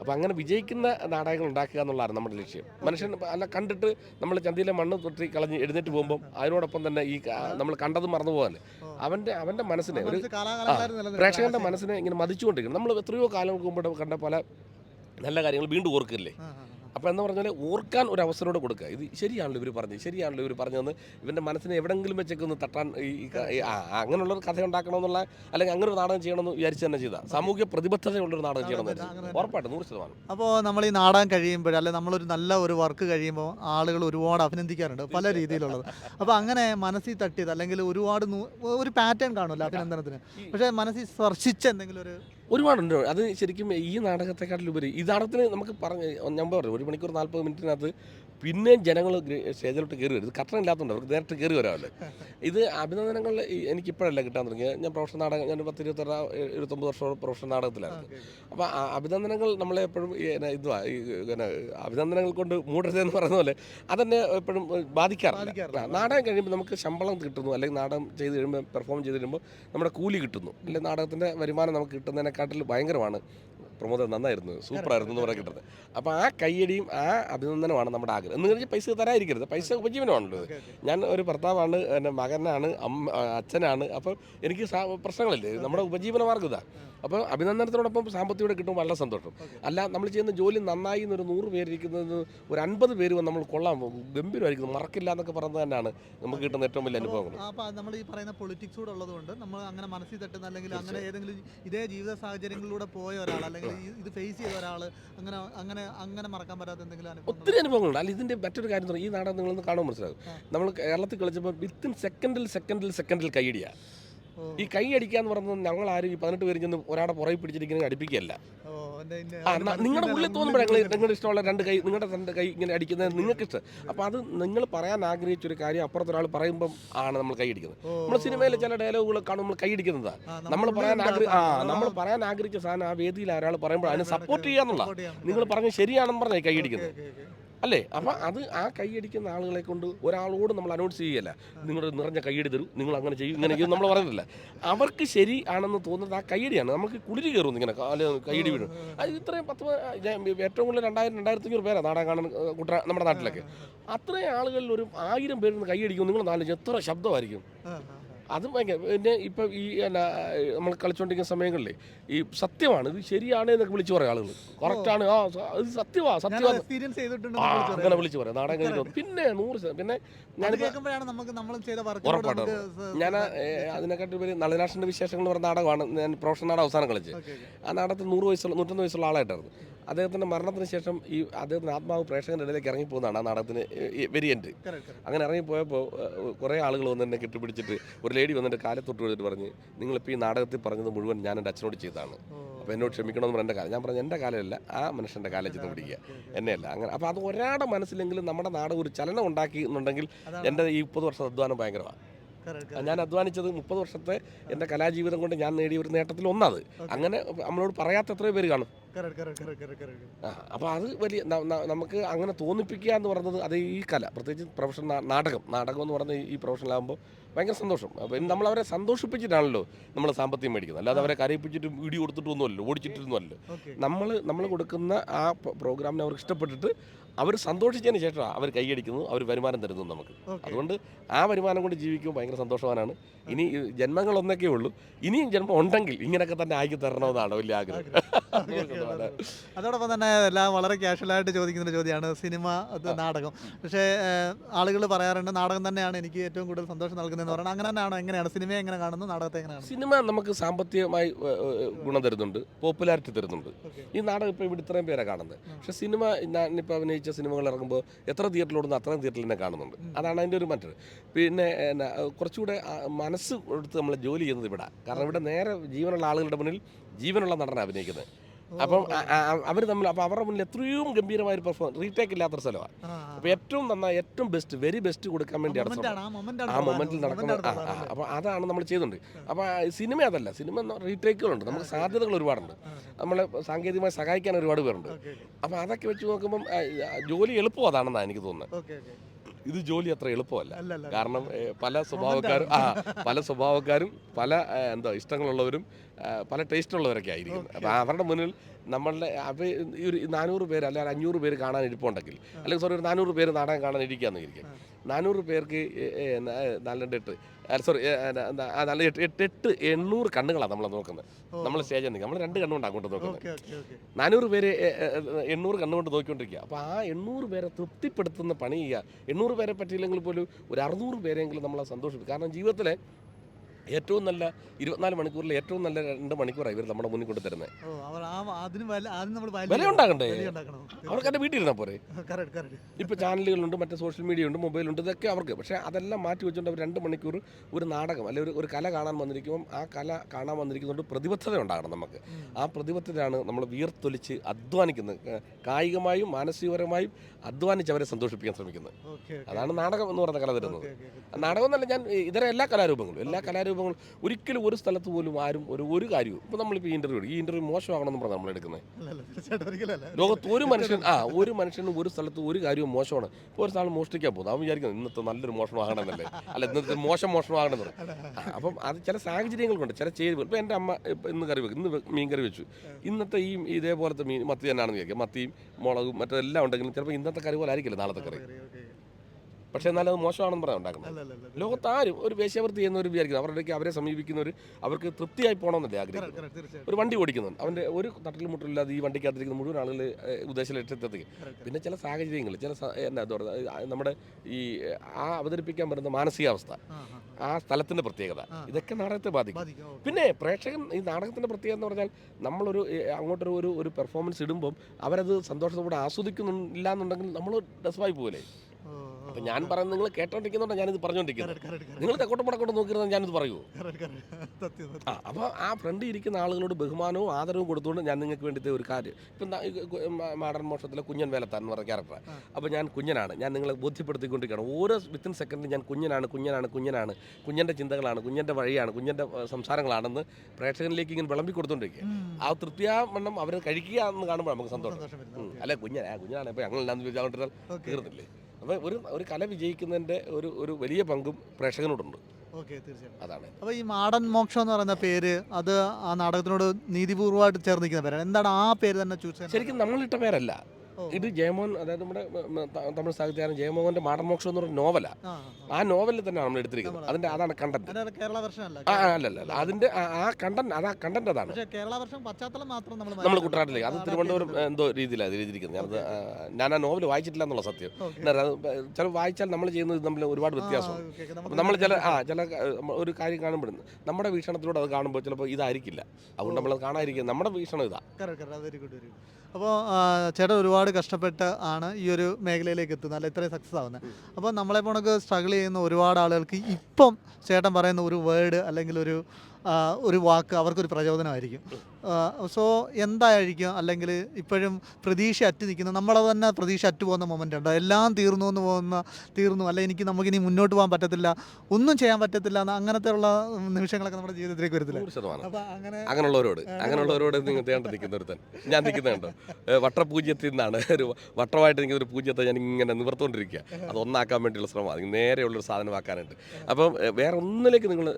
Speaker 4: അപ്പോൾ അങ്ങനെ വിജയിക്കുന്ന നാടകങ്ങൾ ഉണ്ടാക്കുക എന്നുള്ളതാണ് നമ്മുടെ ലക്ഷ്യം. മനുഷ്യൻ അല്ല കണ്ടിട്ട് നമ്മൾ ചന്തയിലെ മണ്ണ് തൊട്ടി കളഞ്ഞ് എഴുന്നേറ്റ് പോകുമ്പോൾ അതിനോടൊപ്പം തന്നെ ഈ നമ്മൾ കണ്ടത് മറന്നു പോകാൻ അവന്റെ അവന്റെ മനസ്സിനെ ഒരു പ്രേക്ഷകന്റെ മനസ്സിനെ ഇങ്ങനെ മതിച്ചുകൊണ്ടിരിക്കണം നമ്മൾ എത്രയോ കാലങ്ങൾക്ക് മുമ്പ് കണ്ട പല നല്ല കാര്യങ്ങൾ വീണ്ടും ഓർക്കില്ലേ. അപ്പോൾ എന്ന് പറഞ്ഞാൽ ഓർക്കാൻ ഒരു അവസരോട് കൊടുക്കുക. ഇത് ശരിയാണല്ലോ ഇവർ പറഞ്ഞത്. ശരിയാണല്ലോ ഇവർ പറഞ്ഞതെന്ന് ഇവന്റെ മനസ്സിനെ എവിടെങ്കിലും വെച്ചൊക്കെ ഒന്ന് തട്ടാൻ ഈ അങ്ങനെയുള്ള ഒരു കഥ ഉണ്ടാക്കണമെന്നുള്ള അല്ലെങ്കിൽ അങ്ങനെ ഒരു നാടകം ചെയ്യണമെന്ന് വിചാരിച്ച് തന്നെ ചെയ്താൽ സാമൂഹ്യ പ്രതിബദ്ധതയുള്ളൊരു നാടകം ചെയ്യണമെന്ന്. ഉറപ്പായിട്ടും നൂറ് ശതമാനം.
Speaker 3: അപ്പോൾ നമ്മൾ ഈ നാടകം കഴിയുമ്പോൾ അല്ലെങ്കിൽ നമ്മളൊരു നല്ല ഒരു വർക്ക് കഴിയുമ്പോൾ ആളുകൾ ഒരുപാട് അഭിനന്ദിക്കാറുണ്ട് പല രീതിയിലുള്ളത്. അപ്പോൾ അങ്ങനെ മനസ്സിൽ തട്ടിയത് അല്ലെങ്കിൽ ഒരുപാട് ഒരു പാറ്റേൺ കാണുമല്ലോ അഭിനന്ദനത്തിന്. പക്ഷേ മനസ്സിൽ സ്പർശിച്ച എന്തെങ്കിലും ഒരു
Speaker 4: ഒരുപാടുണ്ട്. അത് ശരിക്കും ഈ നാടകത്തെക്കാട്ടിലുപരി ഈ നാടകത്തിന് നമുക്ക് പറഞ്ഞ് ഞാൻ പറഞ്ഞു ഒരു മണിക്കൂർ നാൽപ്പത് മിനിറ്റിനകത്ത് പിന്നെയും ജനങ്ങൾ സ്റ്റേജിലോട്ട് കയറി വരും. ഇത് കട്ടൺ ഇല്ലാത്തതുകൊണ്ട് അവർക്ക് നേരിട്ട് കയറി വരാമല്ലോ. ഇത് അഭിനന്ദനങ്ങൾ എനിക്ക് ഇപ്പോഴല്ല കിട്ടാൻ തുടങ്ങിയത്? ഞാൻ പ്രൊഫഷണൽ നാടകം ഞാൻ പത്ത് ഇരുപത്തൊരു ഇരുപത്തൊമ്പത് വർഷം പ്രൊഫഷണൽ നാടകത്തിലായിരുന്നു. അപ്പോൾ അഭിനന്ദനങ്ങൾ നമ്മളെ എപ്പോഴും ഇതുവാ ഈ പിന്നെ അഭിനന്ദനങ്ങൾ കൊണ്ട് മൂടരുതെന്ന് പറയുന്ന പോലെ അതെന്നെ എപ്പോഴും ബാധിക്കാറില്ല. നാടകം കഴിയുമ്പോൾ നമുക്ക് ശമ്പളം കിട്ടുന്നു അല്ലെങ്കിൽ നാടകം ചെയ്ത് കഴിയുമ്പോൾ പെർഫോം ചെയ്ത് കഴിയുമ്പോൾ നമ്മുടെ കൂലി കിട്ടുന്നു. അല്ലെങ്കിൽ നാടകത്തിന്റെ വരുമാനം നമുക്ക് കിട്ടുന്നതിനെക്കാട്ടിൽ ഭയങ്കരമാണ്. പ്രമോദം നന്നായിരുന്നു. സൂപ്പറായിരുന്നു എന്ന് പറയാൻ കിട്ടുന്നത് അപ്പോൾ ആ കയ്യടിയും ആ അഭിനന്ദനമാണ് നമ്മുടെ ആഗ്രഹം. എന്ന് കഴിഞ്ഞാൽ പൈസ തരാതിരിക്കരുത്. പൈസ ഉപജീവനമാണല്ലോ. ഞാൻ ഒരു ഭർത്താവാണ് എന്റെ മകനാണ് അമ്മ അച്ഛനാണ്. അപ്പോൾ എനിക്ക് പ്രശ്നങ്ങളില്ലേ? നമ്മുടെ ഉപജീവന മാർഗം ഇതാണ് അപ്പോൾ അഭിനന്ദനത്തിനോടൊപ്പം സാമ്പത്തികം കിട്ടുമ്പോൾ വളരെ സന്തോഷം. അല്ല നമ്മൾ ചെയ്യുന്ന ജോലി നന്നായി എന്നൊരു നൂറ് പേരിരിക്കുന്നത് ഒരു അൻപത് പേര് വന്ന് നമ്മൾ കൊള്ളാം. ഗംഭീരമായിരിക്കും. മറക്കില്ല എന്നൊക്കെ പറഞ്ഞത് തന്നെയാണ് നമുക്ക് കിട്ടുന്ന ഏറ്റവും വലിയ അനുഭവങ്ങൾ.
Speaker 3: അപ്പോൾ നമ്മൾ ഈ പറയുന്ന പൊളിറ്റിക്സ് കൂടെ ഉള്ളതുകൊണ്ട് നമ്മൾ അങ്ങനെ മനസ്സിൽ തട്ടുന്ന അല്ലെങ്കിൽ അങ്ങനെ ഏതെങ്കിലും ഇതേ ജീവിത സാഹചര്യങ്ങളിലൂടെ പോയ ഒരാൾ അല്ലെങ്കിൽ ഇത് ഫേസ് ചെയ്ത ഒരാൾ അങ്ങനെ അങ്ങനെ അങ്ങനെ മറക്കാൻ പറ്റാത്ത എന്തെങ്കിലും
Speaker 4: ഒത്തിരി അനുഭവങ്ങളുണ്ട്. അല്ല ഇതിന്റെ മറ്റൊരു കാര്യം എന്ന് പറഞ്ഞാൽ ഈ നാടകം നിങ്ങളൊന്ന് കാണുമ്പോൾ മനസ്സിലാകും നമ്മൾ കേരളത്തിൽ കളിച്ചപ്പോൾ വിത്തിൻ സെക്കൻഡിൽ സെക്കൻഡിൽ സെക്കൻഡിൽ കൈയടിയാണ്
Speaker 3: ഓ,
Speaker 4: ഈ കൈ അടിക്കുക എന്ന് പറയുന്നത് ഞങ്ങൾ ആരും ഈ പതിനെട്ട് പേര് ചെന്ന് ഒരാടെ പുറകെ പിടിച്ചിരിക്കുന്ന അടുപ്പിക്കുകയല്ല ആ നിങ്ങളുടെ ഉള്ളിൽ തോന്നുമ്പോൾ
Speaker 3: ഞങ്ങൾ
Speaker 4: നിങ്ങളുടെ ഇഷ്ടമുള്ള രണ്ട് കൈ നിങ്ങളുടെ രണ്ട് കൈ ഇങ്ങനെ അടിക്കുന്നത് നിങ്ങൾക്ക് ഇഷ്ടം. അപ്പോൾ അത് നിങ്ങൾ പറയാൻ ആഗ്രഹിച്ച ഒരു കാര്യം അപ്പുറത്തൊരാൾ പറയുമ്പം ആണ് നമ്മൾ കൈ അടിക്കുന്നത് നമ്മൾ സിനിമയിലെ ചില ഡയലോഗുകൾ കാണുമ്പോൾ നമ്മൾ കൈ അടിക്കുന്നതാണ് നമ്മൾ പറയാൻ ആഗ്രഹം ആ നമ്മൾ പറയാൻ ആഗ്രഹിച്ച സാധനം ആ വേദിയിൽ ഒരാൾ പറയുമ്പോൾ അതിനെ സപ്പോർട്ട് ചെയ്യാന്നുള്ള നിങ്ങൾ പറഞ്ഞ് ശരിയാണെന്ന് പറഞ്ഞാൽ കൈ അടിക്കുന്നത്. അല്ലേ? അപ്പം അത് ആ കൈയടിക്കുന്ന ആളുകളെ കൊണ്ട് ഒരാളോട് നമ്മൾ അനൗൺസ് ചെയ്യല്ല നിങ്ങളുടെ നിറഞ്ഞ കൈയടി തരും നിങ്ങൾ അങ്ങനെ ചെയ്യും ഇങ്ങനെ ചെയ്യും നമ്മൾ പറയുന്നില്ല. അവർക്ക് ശരി ആണെന്ന് തോന്നുന്നത് ആ കൈയടിയാണ്. നമുക്ക് കുളിരി കയറുന്നു ഇങ്ങനെ കൈയടി വീഴും അത് ഇത്രയും പത്ത് ഏറ്റവും കൂടുതൽ രണ്ടായിരം രണ്ടായിരത്തി അഞ്ഞൂറ് പേരാണ് നാടകം കാണാൻ കുട്ട നമ്മുടെ നാട്ടിലൊക്കെ. അത്രയും ആളുകളിൽ ഒരു ആയിരം പേര് കൈയടിക്കും നിങ്ങൾ നാലഞ്ച് എത്ര ശബ്ദമായിരിക്കും. അതും ഭയങ്കര പിന്നെ ഇപ്പം ഈ എന്നാ നമ്മൾ കളിച്ചുകൊണ്ടിരിക്കുന്ന സമയങ്ങളിലെ ഈ സത്യമാണ് ഇത് ശരിയാണ് എന്നൊക്കെ വിളിച്ചു പറയാം ആളുകൾ കറക്റ്റാണ് ആ ഇത് സത്യമാണ്
Speaker 3: ചെയ്തിട്ടുണ്ട്
Speaker 4: അങ്ങനെ വിളിച്ചു പറയാം. നാടകം പിന്നെ നൂറ് ശതമാനം പിന്നെ ഉറപ്പാണ് ഞാൻ അതിനെക്കാട്ടി പേര് നളിനാഷിന്റെ വിശേഷങ്ങൾ പറഞ്ഞ നാടകമാണ്. ഞാൻ പ്രൊഫഷണൽ നാടകം അവസാനം കളിച്ചത്.
Speaker 3: ഓക്കെ
Speaker 4: ആ നാടകത്തിൽ നൂറ് വയസ്സുള്ള നൂറ്റൊന്ന് വയസ്സുള്ള ആളായിട്ടായിരുന്നു. അദ്ദേഹത്തിന്റെ മരണത്തിന് ശേഷം ഈ അദ്ദേഹത്തിന്റെ ആത്മാവ് പ്രേക്ഷകന്റെ ഇടയിലേക്ക് ഇറങ്ങിപ്പോകുന്നതാണ് ആ നാടകത്തിന് വെരിയന്റ്
Speaker 3: കറക്റ്റ്
Speaker 4: അങ്ങനെ ഇറങ്ങിപ്പോയപ്പോൾ കുറേ ആളുകൾ വന്ന് എന്നെ കെട്ടിപ്പിടിച്ചിട്ട് ഒരു ലേഡി വന്നിട്ട് കാലത്തൊട്ട് കൊടുത്തിട്ട് പറഞ്ഞ് നിങ്ങളിപ്പോൾ ഈ നാടകത്തിൽ പറഞ്ഞത് മുഴുവൻ ഞാൻ എന്റെ അച്ഛനോട് ചെയ്തതാണ്. അപ്പോൾ എന്നോട് ക്ഷമിക്കണമെന്ന് പറഞ്ഞ എന്റെ കാലം. ഞാൻ പറഞ്ഞു എന്റെ കാലമല്ല ആ മനുഷ്യന്റെ കാലം ചെന്ന് പിടിക്കുക. എന്നെയല്ല. അങ്ങനെ. അപ്പോൾ അത് ഒരാളുടെ മനസ്സിലെങ്കിലും നമ്മുടെ നാട് ഒരു ചലനം ഉണ്ടാക്കി എന്നുണ്ടെങ്കിൽ എന്റെ ഈ മുപ്പത് വർഷം അധ്വാനം ഭയങ്കരമാണ് ഞാൻ അധ്വാനിച്ചത് മുപ്പത് വർഷത്തെ എന്റെ കലാജീവിതം കൊണ്ട് ഞാൻ നേടിയ ഒരു നേട്ടത്തിൽ ഒന്നത്. അങ്ങനെ നമ്മളോട് പറയാത്ത എത്രയോ പേര് കാണും. അപ്പോൾ അത് വലിയ നമുക്ക് അങ്ങനെ തോന്നിപ്പിക്കുക എന്ന് പറയുന്നത് അത് ഈ കല. പ്രത്യേകിച്ച് പ്രൊഫഷണൽ നാടകം. നാടകം എന്ന് പറഞ്ഞ ഈ പ്രൊഫഷനിലാകുമ്പോൾ ഭയങ്കര സന്തോഷം. അപ്പോൾ നമ്മൾ അവരെ സന്തോഷിപ്പിച്ചിട്ടാണല്ലോ നമ്മൾ സാമ്പത്തികം മേടിക്കുന്നത്. അല്ലാതെ അവരെ കരയിപ്പിച്ചിട്ട് വീഡിയോ കൊടുത്തിട്ടൊന്നുമല്ലോ ഓടിച്ചിട്ടൊന്നുമല്ലോ നമ്മൾ നമ്മൾ കൊടുക്കുന്ന ആ പ്രോഗ്രാമിനെ അവർക്ക് ഇഷ്ടപ്പെട്ടിട്ട് അവർ സന്തോഷിച്ചതിന് ശേഷം അവർ കൈയടിക്കുന്നു അവർ വരുമാനം തരുന്നു നമുക്ക്. അതുകൊണ്ട് ആ വരുമാനം കൊണ്ട് ജീവിക്കുമ്പോൾ ഭയങ്കര സന്തോഷവാനാണ്. ഇനി ജന്മങ്ങൾ ഒന്നൊക്കെ ഉള്ളൂ. ഇനിയും ജന്മം ഉണ്ടെങ്കിൽ ഇങ്ങനെയൊക്കെ തന്നെ ആക്കി തരണമെന്നാണ് വലിയ ആഗ്രഹം.
Speaker 3: അതോടൊപ്പം തന്നെ എല്ലാം വളരെ കാഷ്വലായിട്ട് ചോദിക്കുന്ന ഒരു ചോദ്യമാണ് സിനിമ നാടകം. പക്ഷേ ആളുകൾ പറയാറുണ്ട് നാടകം തന്നെയാണ് എനിക്ക് ഏറ്റവും കൂടുതൽ സന്തോഷം നൽകുന്നതെന്ന് പറയുന്നത്. അങ്ങനെ തന്നെയാണോ? എങ്ങനെയാണ്? സിനിമയെ എങ്ങനെ കാണുന്നു? നാടകത്തെ എങ്ങനെയാണ്
Speaker 4: സിനിമ നമുക്ക് സാമ്പത്തികമായി ഗുണം തരുന്നുണ്ട്. പോപ്പുലാരിറ്റി തരുന്നുണ്ട്. ഈ നാടകം ഇപ്പോൾ ഇവിടെ ഇത്രയും പേരെ കാണുന്നത് പക്ഷേ സിനിമ ഞാനിപ്പോൾ അഭിനയിച്ച സിനിമകൾ ഇറങ്ങുമ്പോൾ എത്ര തിയേറ്ററിലോടുന്ന അത്രയും തിയേറ്ററിൽ തന്നെ കാണുന്നുണ്ട്. അതാണ് അതിന്റെ ഒരു മറ്റൊരു. പിന്നെ എന്നാ, കുറച്ചുകൂടെ മനസ്സ് എടുത്ത് നമ്മൾ ജോലി ചെയ്യുന്നത് ഇവിടെ. കാരണം ഇവിടെ നേരെ ജീവനുള്ള ആളുകളുടെ മുന്നിൽ ജീവനുള്ള നടനാണ് അഭിനയിക്കുന്നത്. അപ്പം അവർ തമ്മിൽ അപ്പോൾ അവരുടെ മുന്നിൽ എത്രയും ഗംഭീരമായ ഒരു പെർഫോം റീടേക്ക് ഇല്ലാത്തൊരു സ്ഥലമാണ്. അപ്പോൾ ഏറ്റവും നന്നായി ഏറ്റവും ബെസ്റ്റ് വെരി ബെസ്റ്റ് കൊടുക്കാൻ
Speaker 3: വേണ്ടി ആ മൊമെന്റ്
Speaker 4: ആ മൊമെന്റിൽ ആ, അപ്പോൾ അതാണ് നമ്മൾ ചെയ്തുണ്ട് അപ്പോൾ സിനിമ അതല്ല സിനിമ റീടേക്കുകളുണ്ട് നമുക്ക് സാധ്യതകൾ ഒരുപാടുണ്ട്. നമ്മളെ സാങ്കേതികമായി സഹായിക്കാൻ ഒരുപാട് പേരുണ്ട്. അപ്പോൾ അതൊക്കെ വെച്ച് നോക്കുമ്പം ജോലി എളുപ്പം അതാണെന്നാണ് എനിക്ക് തോന്നുന്നത്. ഇത് ജോലി അത്ര എളുപ്പമല്ല. കാരണം പല സ്വഭാവക്കാരും ആ പല സ്വഭാവക്കാരും പല എന്താ ഇഷ്ടങ്ങളുള്ളവരും പല ടേസ്റ്റ് ഉള്ളവരൊക്കെ ആയിരിക്കും അപ്പോൾ അവരുടെ മുന്നിൽ നമ്മളുടെ അവർ ഈ ഒരു നാനൂറ് പേര് അല്ലെങ്കിൽ അഞ്ഞൂറ് പേര് കാണാൻ ഇരിപ്പുണ്ടെങ്കിൽ അല്ലെങ്കിൽ സോറി ഒരു നാനൂറ് പേര് നാടകം കാണാൻ ഇരിക്കുകയെന്ന് ഇരിക്കും നാനൂറ് പേർക്ക് ഏ, ഏ, ന- ഏ, നാല് രണ്ട് എട്ട് സോറി നല്ല എട്ട് എട്ട് എട്ട് എണ്ണൂറ് കണ്ണുകളാണ് നമ്മൾ നോക്കുന്നത്. നമ്മൾ സ്റ്റേജിൽ നിൽക്കുക നമ്മൾ രണ്ട് കണ്ണുകൊണ്ട് അങ്ങോട്ട് നോക്കുന്നത്. നാനൂറ് പേര് എണ്ണൂറ് കണ്ണുകൊണ്ട് നോക്കിക്കൊണ്ടിരിക്കുക. അപ്പോൾ ആ എണ്ണൂറ് പേരെ തൃപ്തിപ്പെടുത്തുന്ന പണി ചെയ്യുക. എണ്ണൂറ് പേരെ പറ്റിയില്ലെങ്കിൽ പോലും ഒരു അറുന്നൂറ് പേരെങ്കിലും നമ്മളെ സന്തോഷിപ്പിക്കും. കാരണം ജീവിതത്തിലെ ഏറ്റവും നല്ല ഇരുപത്തിനാല് മണിക്കൂറിൽ ഏറ്റവും നല്ല രണ്ട് മണിക്കൂറായി ഇവർ നമ്മുടെ മുന്നിൽ കൊണ്ട് തരുന്നത്
Speaker 3: വില
Speaker 4: ഉണ്ടാക്കണ്ടേ? അവർക്ക് എന്റെ വീട്ടിലിരുന്നാൽ പോരെ?
Speaker 3: ഇപ്പൊ
Speaker 4: ഇപ്പോൾ ചാനലുകളുണ്ട് മറ്റേ സോഷ്യൽ മീഡിയ ഉണ്ട് മൊബൈൽ ഉണ്ട് ഇതൊക്കെ അവർക്ക്. പക്ഷേ അതെല്ലാം മാറ്റി വെച്ചുകൊണ്ട് അവർ രണ്ട് മണിക്കൂർ ഒരു നാടകം അല്ലെങ്കിൽ ഒരു ഒരു കല കാണാൻ വന്നിരിക്കുമ്പോൾ ആ കല കാണാൻ വന്നിരിക്കുന്നതുകൊണ്ട് പ്രതിബദ്ധത ഉണ്ടാകണം നമുക്ക്. ആ പ്രതിബദ്ധതയാണ് നമ്മൾ വീർത്തൊലിച്ച് അധ്വാനിക്കുന്നത്. കായികമായും മാനസികപരമായും അധ്വാനിച്ച് അവരെ സന്തോഷിപ്പിക്കാൻ ശ്രമിക്കുന്നത്. അതാണ് നാടകം എന്ന് പറയുന്ന കല തരുന്നത്. നാടകം എന്നല്ല ഞാൻ ഇതര എല്ലാ കലാരൂപങ്ങളും എല്ലാ കലാരൂപങ്ങളും ഒരിക്കലും ഒരു സ്ഥലത്ത് പോലും ആരും ഒരു ഒരു കാര്യവും ഇപ്പോൾ നമ്മളിപ്പോൾ ഇന്റർവ്യൂ ഈ ഇന്റർവ്യൂ മോശമാകണമെന്ന് പറഞ്ഞാൽ നമ്മൾ എടുക്കുന്നത് ലോകത്ത് ഒരു മനുഷ്യൻ ആ ഒരു മനുഷ്യന് ഒരു സ്ഥലത്ത് ഒരു കാര്യവും മോശമാണ്. ഇപ്പോൾ ഒരു സ്ഥലം മോഷ്ടിക്കാൻ പോകുന്നത് അവൻ വിചാരിക്കുന്നത് ഇന്നത്തെ നല്ലൊരു മോഷണമാകണമെന്നല്ലേ? അല്ല ഇന്നത്തെ മോശം മോഷണമാകണമെന്ന് അപ്പം അത് ചില സാഹചര്യങ്ങൾ കൊണ്ട് ചില ചെയ്ത് ഇപ്പോൾ എന്റെ അമ്മ ഇപ്പം ഇന്ന് കറി വെക്കും. ഇന്ന് മീൻ കറി വെച്ചു. ഇന്നത്തെ ഈ ഇതേപോലത്തെ മീൻ മത്തി തന്നെയാണെന്ന് വിചാരിക്കുക മത്തിയും മുളകും മറ്റെല്ലാം ഉണ്ടെങ്കിലും ചിലപ്പോൾ ഇന്നത്തെ കറി പോലെ ആയിരിക്കില്ല നാളത്തെ കറി. പക്ഷേ എന്നാലും അത് മോശമാണെന്ന് പറയാൻ ഉണ്ടാക്കുന്നത്. ലോകത്ത് ആരും ഒരു വേശ്യാവൃത്തി ചെയ്യുന്നവർ വിചാരിക്കുന്നത് അവരുടെയൊക്കെ അവരെ സമീപിക്കുന്നവർ അവർക്ക് തൃപ്തിയായി പോകണമെന്നല്ലേ ആഗ്രഹിക്കുന്നത്. ഒരു വണ്ടി ഓടിക്കുന്നുണ്ട്. അവന്റെ ഒരു തട്ടിൽ മുട്ടില്ലാതെ ഈ വണ്ടിക്കകത്തിരിക്കുന്ന മുഴുവൻ ആളുകൾ ഉദ്ദേശ ലക്ഷ്യത്തെത്തിക്കും പിന്നെ ചില സാഹചര്യങ്ങൾ ചില എന്താ പറയുക നമ്മുടെ ഈ ആ അവതരിപ്പിക്കാൻ വരുന്ന മാനസികാവസ്ഥ
Speaker 3: ആ
Speaker 4: സ്ഥലത്തിന്റെ പ്രത്യേകത ഇതൊക്കെ നാടകത്തെ ബാധിക്കും. പിന്നെ പ്രേക്ഷകൻ ഈ നാടകത്തിന്റെ പ്രത്യേകത എന്ന് പറഞ്ഞാൽ നമ്മളൊരു അങ്ങോട്ടൊരു ഒരു ഒരു പെർഫോമൻസ് ഇടുമ്പം അവരത് സന്തോഷത്തോടെ ആസ്വദിക്കുന്നില്ല എന്നുണ്ടെങ്കിൽ നമ്മൾ ഡെസ്വായി പോകില്ലേ അപ്പം ഞാൻ പറയുന്നത് നിങ്ങൾ കേട്ടോണ്ടിരിക്കുന്നോ ഞാനിത് പറഞ്ഞുകൊണ്ടിരിക്കുന്നത്. നിങ്ങൾ തെക്കോട്ട് പടക്കോട്ട് നോക്കിയിരുന്നാൽ ഞാനിത് പറയുമോ (laughs)
Speaker 3: സത്യം.
Speaker 4: ആ അപ്പോൾ ആ ഫ്രണ്ട് ഇരിക്കുന്ന ആളുകളോട് ബഹുമാനവും ആദരവും കൊടുത്തുകൊണ്ട് ഞാൻ നിങ്ങൾക്ക് വേണ്ടിയിട്ട് ഒരു കാര്യം. ഇപ്പം മാഡൻ ഈ കു- മാ- മാടൻ മോഷണത്തിലെ കുഞ്ഞൻ വേലത്താൻ എന്ന് പറഞ്ഞ
Speaker 3: ക്യാരക്ടർ.
Speaker 4: അപ്പോൾ ഞാൻ കുഞ്ഞനാണ്. ഞാൻ നിങ്ങളെ ബോധ്യപ്പെടുത്തിക്കൊണ്ടിരിക്കുകയാണ്. ഓരോ വിത്തിൻ സെക്കൻഡിൽ ഞാൻ കുഞ്ഞനാണ് കുഞ്ഞനാണ് കുഞ്ഞനാണ്. കുഞ്ഞന്റെ ചിന്തകളാണ് കുഞ്ഞന്റെ വഴിയാണ് കുഞ്ഞന്റെ സംസാരങ്ങളാണെന്ന് പ്രേക്ഷകനിലേക്ക് ഇങ്ങനെ വിളമ്പി
Speaker 3: കൊടുത്തോണ്ടിരിക്കുക
Speaker 4: ആ തൃപ്തിയാവണ്ണം അവർ കഴിക്കുക എന്ന് കാണുമ്പോൾ നമുക്ക് സന്തോഷം. അല്ലെ കുഞ്ഞനാ കുഞ്ഞനാണ്. ഇപ്പോൾ ഞങ്ങൾ എന്താണെന്ന് ചോദിച്ചാൽ. തീർന്നില്ലേ? അപ്പോൾ ഒരു ഒരു കല വിജയിക്കുന്നതിന്റെ ഒരു ഒരു വലിയ പങ്കും പ്രേക്ഷകനോടുണ്ട്.
Speaker 3: ഓക്കെ തീർച്ചയായും
Speaker 4: അതാണ്.
Speaker 3: അപ്പോൾ ഈ മാടൻ മോക്ഷം എന്ന് പറയുന്ന പേര് അത് ആ നാടകത്തിനോട് നീതിപൂർവമായിട്ട് ചേർന്നിരിക്കുന്ന പേരാണ്. എന്താണ് ആ പേര് തന്നെ ചൂസ്
Speaker 4: ശരിക്കും നമ്മളിട്ട പേരല്ല. ഇത് ജയമോഹൻ അതായത് നമ്മുടെ തമിഴ് സാഹിത്യകാരൻ ജയമോഹന്റെ മാടമോക്ഷം എന്ന് പറഞ്ഞ നോവലാണ്
Speaker 3: ആ,
Speaker 4: ആ നോവലിൽ തന്നെയാണ് നമ്മൾ എടുത്തിരിക്കുന്നത്. അതിന്റെ അതാണ് കണ്ടന്റ്.
Speaker 3: അതിന്റെ കേരള അല്ല
Speaker 4: ആ അല്ല അല്ല അല്ല. അതിന്റെ ആ- ആ കണ്ടന്റ് അതാ കണ്ടന്റ് അതാണ്.
Speaker 3: നമ്മൾ
Speaker 4: കുട്ടനാട്ടിലേക്ക്. അത് തിരുവനന്തപുരം എന്തോ രീതിയിലാണ് എഴുതിയിരിക്കുന്നത്. ഞാനത് ഞാൻ ആ നോവൽ വായിച്ചിട്ടില്ല എന്നുള്ള സത്യം. ചില വായിച്ചാൽ നമ്മൾ ചെയ്യുന്നത് നമ്മൾ ഒരുപാട് വ്യത്യാസമാണ് നമ്മൾ ചില ആ ചില ഒരു കാര്യം കാണുമ്പോഴും നമ്മുടെ വീക്ഷണത്തിലൂടെ അത് കാണുമ്പോൾ ചിലപ്പോൾ ഇതായിരിക്കില്ല. അതുകൊണ്ട് നമ്മൾ കാണാതിരിക്കുന്നത് നമ്മുടെ വീക്ഷണം ഇതാ.
Speaker 3: അപ്പോൾ ചേട്ടൻ ഒരുപാട് കഷ്ടപ്പെട്ട് ആണ് ഈ ഒരു മേഖലയിലേക്ക് എത്തുന്നത്. അല്ല ഇത്രയും സക്സസ് ആവുന്നത്. അപ്പോൾ നമ്മളെ പോണക്ക് സ്ട്രഗിൾ ചെയ്യുന്ന ഒരുപാട് ആളുകൾക്ക് ഇപ്പം ചേട്ടൻ പറയുന്ന ഒരു വേർഡ് അല്ലെങ്കിൽ ഒരു ഒരു വാക്ക് അവർക്കൊരു പ്രചോദനമായിരിക്കും. സോ എന്തായിരിക്കും? അല്ലെങ്കിൽ ഇപ്പോഴും പ്രതീക്ഷ അറ്റ് നിൽക്കുന്ന നമ്മളെ തന്നെ പ്രതീക്ഷ അറ്റ് പോകുന്ന മൊമെന്റ് ഉണ്ട്? എല്ലാം തീർന്നു എന്ന് പോകുന്ന തീർന്നു. അല്ല എനിക്ക് നമുക്കിനി മുന്നോട്ട് പോകാൻ പറ്റത്തില്ല ഒന്നും ചെയ്യാൻ പറ്റത്തില്ല എന്ന് അങ്ങനത്തെ ഉള്ള നിമിഷങ്ങളൊക്കെ നമ്മുടെ ജീവിതത്തിലേക്ക് വരത്തില്ല?
Speaker 4: അങ്ങനെയുള്ളവരോട് അങ്ങനെയുള്ളവരോട് നിങ്ങൾ തേണ്ട നിൽക്കുന്ന ഒരുത്തൻ. ഞാൻ നിൽക്കുന്നുണ്ടോ വട്ടപൂജ്യത്തിൽ നിന്നാണ് ഒരു വട്ടമായിട്ട് നിൽക്കുന്ന ഒരു പൂജ്യത്തെ ഞാൻ ഇങ്ങനെ നിവർത്തുകൊണ്ടിരിക്കുക അത് ഒന്നാക്കാൻ വേണ്ടിയുള്ള ശ്രമമാണ് നേരെയുള്ളൊരു സാധനമാക്കാനായിട്ട് അപ്പം വേറെ ഒന്നിലേക്ക് നിങ്ങൾ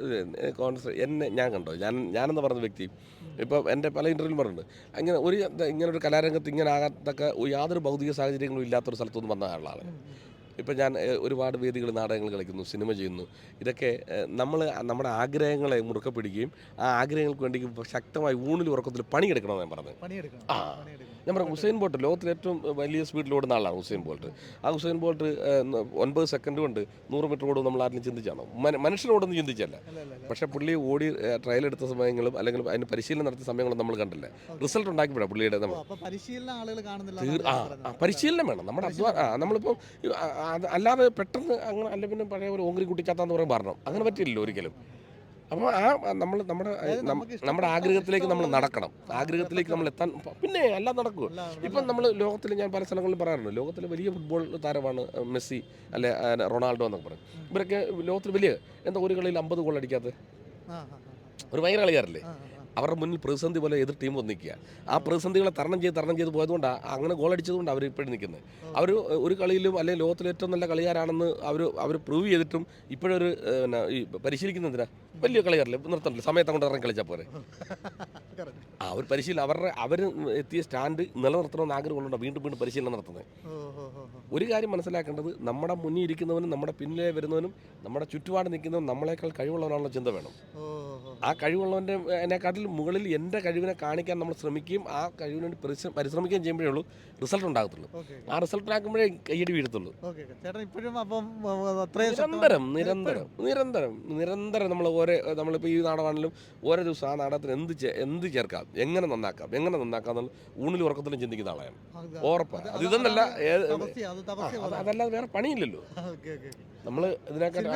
Speaker 4: കോൺസെൻട്രേ എന്നെ ഞാൻ കണ്ടോ? ഞാൻ ഞാനെന്ന് പറഞ്ഞ വ്യക്തി ഇപ്പം എന്റെ പല ഇന്റർവ്യൂ പറഞ്ഞിട്ടുണ്ട്. അങ്ങനെ ഒരു ഇങ്ങനെ ഒരു കലാരംഗത്ത് ഇങ്ങനെ ആകാത്തക്ക യാതൊരു ഭൗതിക സാഹചര്യങ്ങളും ഇല്ലാത്തൊരു സ്ഥലത്തുനിന്ന് വന്ന ആളാണ്. ഇപ്പം ഞാൻ ഒരുപാട് വേദികൾ നാടകങ്ങൾ കളിക്കുന്നു സിനിമ ചെയ്യുന്നു. ഇതൊക്കെ നമ്മൾ നമ്മുടെ ആഗ്രഹങ്ങളെ മുറുക്കെ പിടിക്കുകയും ആ ആഗ്രഹങ്ങൾക്ക് വേണ്ടി ശക്തമായി ഊണിൽ ഉറക്കത്തിൽ പണിയെടുക്കണമെന്ന് ഞാൻ പറഞ്ഞത്. ആ.
Speaker 3: പണിയെടുക്കണം
Speaker 4: ഹുസൈൻ പറയാം ബോൾട്ട് ലോകത്തിലെ ഏറ്റവും വലിയ സ്പീഡിൽ ഓടുന്ന ആളാണ് ഹുസൈൻ ബോൾട്ട്. ആ ഹുസൈൻ ബോൾട്ട് ഒൻപത് സെക്കൻഡ് കൊണ്ട് നൂറ് മീറ്റർ ഓടും നമ്മൾ ആരും ചിന്തിച്ചാണോ? മനുഷ്യൻ മനുഷ്യനോടൊന്നും ചിന്തിച്ചല്ല. പക്ഷേ പുള്ളി ഓടി ട്രയൽ എടുത്ത സമയങ്ങളും അല്ലെങ്കിൽ അതിന് പരിശീലനം നടത്തിയ സമയങ്ങളും നമ്മൾ കണ്ടില്ല? റിസൾട്ട് ഉണ്ടാക്കിപ്പോഴാണ് പുള്ളിയുടെ നമ്മൾ ആ പരിശീലനം വേണം. നമ്മുടെ അധ്വാനം നമ്മളിപ്പോൾ അല്ലാതെ പെട്ടെന്ന് അങ്ങനെ അല്ല പിന്നെ പഴയ ഒരു ഓങ്കരി കുട്ടിക്കാത്ത പറയാൻ പറഞ്ഞു? അങ്ങനെ പറ്റില്ലല്ലോ ഒരിക്കലും. അപ്പോൾ ആ നമ്മൾ നമ്മുടെ നമ്മുടെ ആഗ്രഹത്തിലേക്ക് നമ്മൾ നടക്കണം. ആഗ്രഹത്തിലേക്ക് നമ്മൾ എത്താൻ പിന്നെ എല്ലാം നടക്കും.
Speaker 3: അല്ല,
Speaker 4: ഇപ്പം നമ്മൾ ലോകത്തിൽ ഞാൻ പല സ്ഥലങ്ങളിൽ പറയാറുണ്ട്. ലോകത്തിലെ വലിയ ഫുട്ബോൾ താരമാണ് മെസ്സി അല്ലെ റൊണാൾഡോ എന്നൊക്കെ പറയും. ഇവരൊക്കെ ലോകത്തിൽ വലിയ എന്താ ഒരു കളിയിൽ അമ്പത് ഗോൾ അടിക്കാത്ത ഒരു ഭയങ്കര കളിക്കാരല്ലേ
Speaker 3: ആ.
Speaker 4: അവരുടെ മുന്നിൽ പ്രതിസന്ധി പോലെ എതിർ ടീം വന്നിക്കുക ആ പ്രതിസന്ധികളെ തരണം ചെയ്ത് തരണം ചെയ്ത് പോയതുകൊണ്ടാണ് അങ്ങനെ ഗോൾ അടിച്ചതുകൊണ്ട് അവർ ഇപ്പോഴും നിൽക്കുന്നത് അവർ ഒരു കളിയിലും അല്ലെങ്കിൽ ലോകത്തിലെ ഏറ്റവും നല്ല കളിക്കാരാണെന്ന് അവർ അവർ പ്രൂവ് ചെയ്തിട്ടും ഇപ്പോഴൊരു പിന്നെ ഈ പരിശീലിക്കുന്നതിനാ വലിയ കളിക്കാരല്ലേ നിർത്തണ്ടല്ലോ സമയത്ത് കൊണ്ട് ഇറങ്ങി കളിച്ചാൽ പോരെ. ആ ഒരു പരിശീലനം അവരുടെ അവർ എത്തിയ സ്റ്റാൻഡ് നിലനിർത്തണമെന്ന് ആഗ്രഹമുണ്ടോ വീണ്ടും വീണ്ടും പരിശീലനം നടത്തുന്നത്. ഒരു കാര്യം മനസ്സിലാക്കേണ്ടത് നമ്മുടെ മുന്നിൽ ഇരിക്കുന്നവനും നമ്മുടെ പിന്നിലെ വരുന്നവനും നമ്മുടെ ചുറ്റുപാട് നിൽക്കുന്നവനും നമ്മളെക്കാൾ കഴിവുള്ളവനാണല്ലോ ചിന്ത വേണം. ആ കഴിവുള്ളവന്റെ എന്നെക്കാട്ടിൽ മുകളിൽ എന്റെ കഴിവിനെ കാണിക്കാൻ നമ്മൾ ശ്രമിക്കുകയും ആ കഴിവിന് വേണ്ടി പരിശ്രമം പരിശ്രമിക്കുകയും ചെയ്യുമ്പോഴേ ഉള്ളൂ റിസൾട്ട് ഉണ്ടാകത്തുള്ളൂ. ആ റിസൾട്ട് ആക്കുമ്പോഴേ കയ്യടി വീഴത്തുള്ളൂ. നിരന്തരം നിരന്തരം നിരന്തരം നിരന്തരം നമ്മൾ ഓരോ നമ്മളിപ്പോൾ ഈ നാടകമാണെങ്കിലും ഓരോ ദിവസം ആ നാടകത്തിന് എന്ത് എന്ത് ചേർക്കാം? എങ്ങനെ നന്നാക്കാം? എങ്ങനെ നന്നാക്കാം എന്നുള്ള ഊണിൽ ഉറക്കത്തിലും ചിന്തിക്കുന്ന ആളാണ് ഉറപ്പാണ്
Speaker 3: അത്
Speaker 4: ഇതെന്നല്ല. അതല്ലാതെ വേറെ പണിയില്ലല്ലോ. നമ്മൾ ഇതിനേക്കാൾ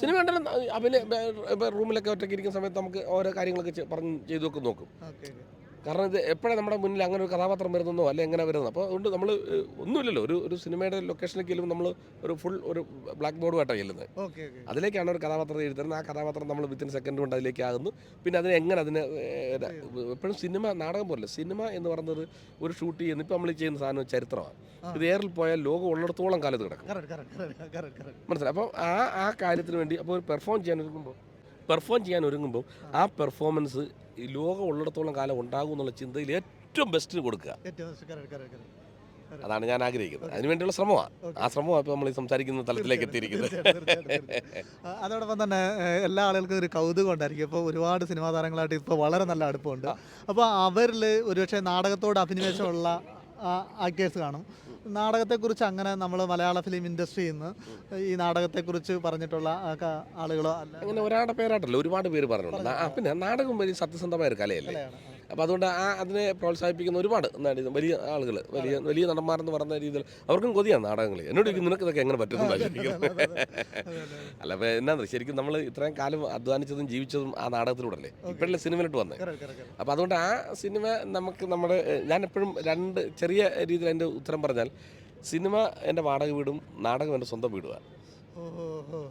Speaker 3: സിനിമ
Speaker 4: കണ്ടാലും അഭിനയ ഇപ്പം റൂമിലൊക്കെ ഒറ്റയ്ക്ക് ഇരിക്കുന്ന സമയത്ത് നമുക്ക് ഓരോ കാര്യങ്ങളൊക്കെ പറഞ്ഞ് ചെയ്തൊക്കെ നോക്കും. കാരണം ഇത് എപ്പോഴാണ് നമ്മുടെ മുന്നിൽ അങ്ങനെ ഒരു കഥാപാത്രം വരുന്നോ അല്ലെ എങ്ങനെ വരുന്നോ അപ്പോൾ അതുകൊണ്ട് നമ്മൾ ഒന്നുമില്ലല്ലോ. ഒരു ഒരു സിനിമയുടെ ലൊക്കേഷനിലേക്ക് ചെല്ലുമ്പോൾ നമ്മൾ ഒരു ഫുൾ ഒരു ബ്ലാക്ക് ബോർഡുമായിട്ടാണ് ചെല്ലുന്നത്. അതിലേക്കാണ് ഒരു കഥാപാത്രം എഴുതുന്നത് ആ കഥാപാത്രം നമ്മൾ വിത്തിൻ സെക്കൻഡ് കൊണ്ട് അതിലേക്ക് ആകുന്നു. പിന്നെ അതിനെ എങ്ങനെ അതിനെ എപ്പോഴും സിനിമ നാടകം പോലെ സിനിമ എന്ന് പറയുന്നത് ഒരു ഷൂട്ട് ചെയ്യുന്ന ഇപ്പം നമ്മൾ ചെയ്യുന്ന സാധനം ചരിത്രമാണ്. ഇത് എയറിൽ പോയാൽ ലോകം ഉള്ളിടത്തോളം കാലത്ത് കിടക്കും. മനസ്സിലായി? അപ്പോൾ ആ ആ കാര്യത്തിന് വേണ്ടി അപ്പോൾ ഒരു പെർഫോം ചെയ്യാൻ ഒരുങ്ങുമ്പോൾ പെർഫോം ചെയ്യാൻ ഒരുങ്ങുമ്പോൾ ആ പെർഫോമൻസ് ഈ ലോകം ഉള്ളിടത്തോളം കാലം ഉണ്ടാകും എന്നുള്ള ചിന്തയിൽ ഏറ്റവും ബെസ്റ്റിന് കൊടുക്കുക. അതാണ് ഞാൻ ആഗ്രഹിക്കുന്നത്. അതിനുവേണ്ടിയുള്ള ശ്രമമാണ് ആ ശ്രമമാണ് ഇപ്പോൾ നമ്മൾ ഈ സംസാരിക്കുന്ന തലത്തിലേക്ക് എത്തിയിരിക്കുന്നത്.
Speaker 3: അതോടൊപ്പം തന്നെ എല്ലാ ആളുകൾക്കും ഒരു കൗതുകം ഉണ്ടായിരിക്കും. ഇപ്പോൾ ഒരുപാട് സിനിമാ താരങ്ങളായിട്ട് ഇപ്പോൾ വളരെ നല്ല അടുപ്പമുണ്ട്. അപ്പോൾ അവരിൽ ഒരുപക്ഷെ നാടകത്തോട് അഭിനിവേശമുള്ള ആക്ടേഴ്സ് കാണും. നാടകത്തെക്കുറിച്ച് അങ്ങനെ നമ്മൾ മലയാള ഫിലിം ഇൻഡസ്ട്രിയിൽ നിന്ന് ഈ നാടകത്തെക്കുറിച്ച് പറഞ്ഞിട്ടുള്ള ആളുകളോ അല്ല?
Speaker 4: അങ്ങനെ ഒരാളുടെ പേരാട്ടല്ലോ ഒരുപാട് പേര് പറഞ്ഞിട്ടുണ്ട്. ആ, പിന്നെ നാടകം വലിയ സത്യസന്ധമായ ഒരു കലയല്ലേ. അപ്പോൾ അതുകൊണ്ട് ആ അതിനെ പ്രോത്സാഹിപ്പിക്കുന്ന ഒരുപാട് നടി വലിയ ആളുകൾ വലിയ വലിയ നടന്മാരെന്ന് പറയുന്ന രീതിയിൽ അവർക്കും കൊതിയാണ് നാടകങ്ങൾ എന്നോട് നിനക്ക് ഇതൊക്കെ എങ്ങനെ പറ്റുന്നു? അല്ല അപ്പോൾ എന്നാന്ന് ശരിക്കും നമ്മൾ ഇത്രയും കാലം അധ്വാനിച്ചതും ജീവിച്ചതും ആ നാടകത്തിലൂടെ അല്ലേ ഇപ്പോഴല്ലേ സിനിമയിലോട്ട് വന്നത്. അപ്പോൾ അതുകൊണ്ട് ആ സിനിമ നമുക്ക് നമ്മുടെ ഞാൻ എപ്പോഴും രണ്ട് ചെറിയ രീതിയിൽ അതിന്റെ ഉത്തരം പറഞ്ഞാൽ സിനിമ എന്റെ വാടക വീടും നാടകം എന്റെ സ്വന്തം വീടുമാണ്.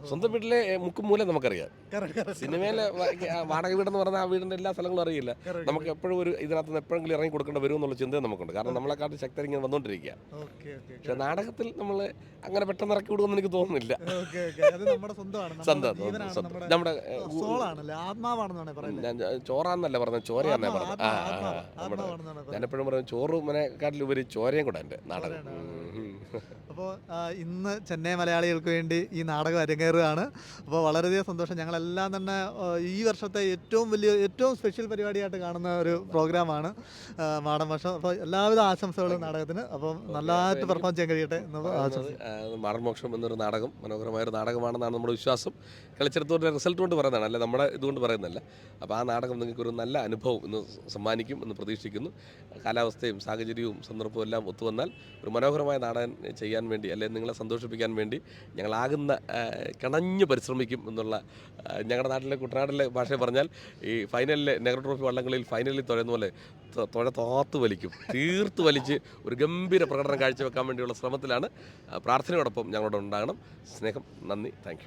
Speaker 4: സ്വന്തം വീട്ടിലെ ഏഹ്, മുക്കും മൂലം നമുക്കറിയാം. സിനിമയിലെ വാടക വീട് വീടെന്ന് പറഞ്ഞാൽ ആ വീടിന്റെ എല്ലാ സ്ഥലങ്ങളും അറിയില്ല. നമുക്ക് എപ്പോഴും ഒരു ഇതിനകത്ത് നിന്ന് എപ്പോഴെങ്കിലും ഇറങ്ങി കൊടുക്കേണ്ട വരും എന്നുള്ള ചിന്ത നമുക്കുണ്ട്. കാരണം നമ്മളെക്കാട്ട് ശക്തി ഇങ്ങനെ വന്നുകൊണ്ടിരിക്കുക
Speaker 3: okay,
Speaker 4: പക്ഷെ നാടകത്തിൽ നമ്മൾ അങ്ങനെ പെട്ടെന്ന് ഇറക്കി വിടുമെന്ന് എനിക്ക് തോന്നുന്നില്ല. സ്വന്തം
Speaker 3: നമ്മുടെ
Speaker 4: ചോറാന്നല്ല പറഞ്ഞത്? ചോരയാന്നേ പറഞ്ഞത്. ആ
Speaker 3: പറഞ്ഞു ചോറ്.
Speaker 4: ഞാനെപ്പോഴും ചോരയും കൂടെ എന്റെ നാടകം.
Speaker 3: അപ്പോൾ ഇന്ന് ചെന്നൈ മലയാളികൾക്ക് വേണ്ടി ഈ നാടകം അരങ്ങേറുകയാണ്. അപ്പോൾ വളരെയധികം സന്തോഷം. ഞങ്ങളെല്ലാം തന്നെ ഈ വർഷത്തെ ഏറ്റവും വലിയ ഏറ്റവും സ്പെഷ്യൽ പരിപാടിയായിട്ട് കാണുന്ന ഒരു പ്രോഗ്രാമാണ് മാടം മോക്ഷം വർഷം. അപ്പോൾ എല്ലാവിധ ആശംസകളും നാടകത്തിന്. അപ്പോൾ നല്ലതായിട്ട് പെർഫോം ചെയ്യാൻ കഴിയട്ടെ
Speaker 4: മാടൻമോക്ഷം എന്നൊരു നാടകം മനോഹരമായ ഒരു നാടകമാണെന്നാണ് നമ്മുടെ വിശ്വാസം. കളിച്ചിടത്തോടെ റിസൾട്ട് കൊണ്ട് പറയുന്നതാണ് അല്ല? നമ്മുടെ ഇതുകൊണ്ട് പറയുന്നതല്ല. അപ്പോൾ ആ നാടകം നിങ്ങൾക്ക് ഒരു നല്ല അനുഭവം ഇന്ന് സമ്മാനിക്കും എന്ന് പ്രതീക്ഷിക്കുന്നു. കാലാവസ്ഥയും സാഹചര്യവും സന്ദർഭവും എല്ലാം ഒത്തുവന്നാൽ ഒരു മനോഹരമായ നാടകം ചെയ്യാൻ വേണ്ടി അല്ലെങ്കിൽ നിങ്ങളെ സന്തോഷിപ്പിക്കാൻ വേണ്ടി ഞങ്ങളാകുന്ന കണഞ്ഞു പരിശ്രമിക്കും എന്നുള്ള ഞങ്ങളുടെ നാട്ടിലെ കുട്ടനാട്ടിലെ ഭാഷ പറഞ്ഞാൽ ഈ ഫൈനലിലെ നെഹ്റു ട്രോഫി വള്ളങ്ങളിൽ ഫൈനലിൽ തുഴയുന്ന പോലെ തുഴ തോത്ത് വലിക്കും തീർത്ത് വലിച്ച് ഒരു ഗംഭീര പ്രകടനം കാഴ്ചവെക്കാൻ വേണ്ടിയുള്ള ശ്രമത്തിലാണ് പ്രാർത്ഥനയോടൊപ്പം ഞങ്ങളോട് ഉണ്ടാകണം. സ്നേഹം നന്ദി താങ്ക്